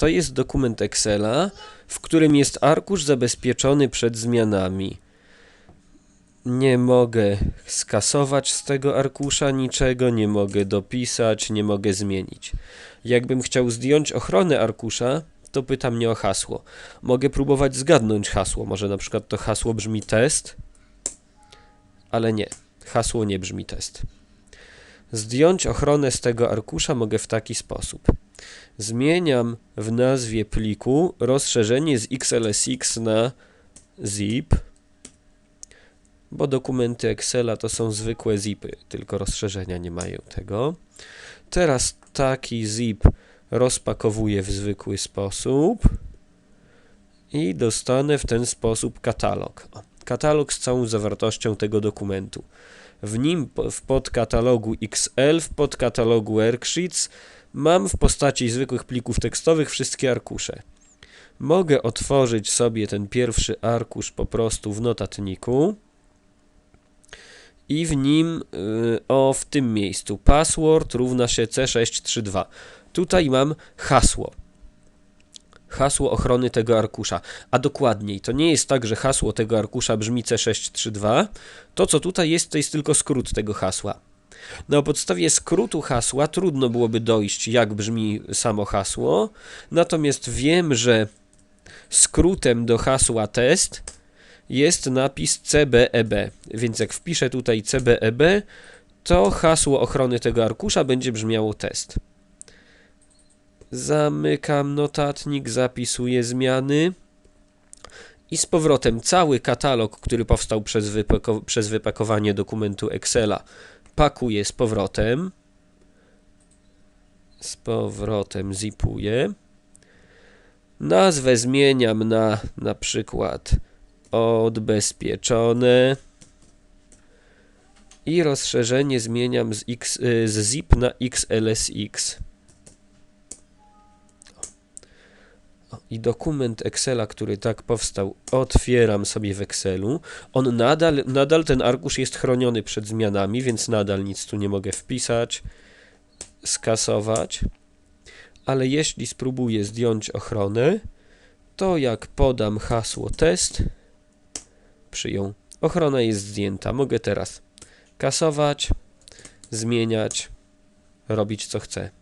To jest dokument Excela, w którym jest arkusz zabezpieczony przed zmianami. Nie mogę skasować z tego arkusza niczego, nie mogę dopisać, nie mogę zmienić. Jakbym chciał zdjąć ochronę arkusza, to pyta mnie o hasło. Mogę próbować zgadnąć hasło. Może na przykład to hasło brzmi test, ale nie. Hasło nie brzmi test. Zdjąć ochronę z tego arkusza mogę w taki sposób. Zmieniam w nazwie pliku rozszerzenie z XLSX na zip, bo dokumenty Excela to są zwykłe zipy, tylko rozszerzenia nie mają tego. Teraz taki zip rozpakowuję w zwykły sposób i dostanę w ten sposób katalog. Katalog z całą zawartością tego dokumentu. W nim w podkatalogu XL, w podkatalogu Worksheets mam w postaci zwykłych plików tekstowych wszystkie arkusze. Mogę otworzyć sobie ten pierwszy arkusz po prostu w notatniku i w nim, y, o w tym miejscu, password równa się C632. Tutaj mam hasło. Hasło ochrony tego arkusza. A dokładniej, to nie jest tak, że hasło tego arkusza brzmi C632. To, co tutaj jest, to jest tylko skrót tego hasła. Na podstawie skrótu hasła trudno byłoby dojść, jak brzmi samo hasło. Natomiast wiem, że skrótem do hasła test jest napis CBEB. Więc jak wpiszę tutaj CBEB, to hasło ochrony tego arkusza będzie brzmiało test. Zamykam notatnik, zapisuję zmiany. I z powrotem cały katalog, który powstał przez, wypako- przez wypakowanie dokumentu Excela, pakuję z powrotem. Z powrotem zipuję. Nazwę zmieniam na na przykład odbezpieczone. I rozszerzenie zmieniam z, X, y, z zip na XLSX. I dokument Excela, który tak powstał, otwieram sobie w Excelu. On nadal, nadal ten arkusz jest chroniony przed zmianami, więc nadal nic tu nie mogę wpisać, skasować. Ale jeśli spróbuję zdjąć ochronę, to jak podam hasło test, przyjął. Ochrona jest zdjęta. Mogę teraz kasować, zmieniać, robić co chcę.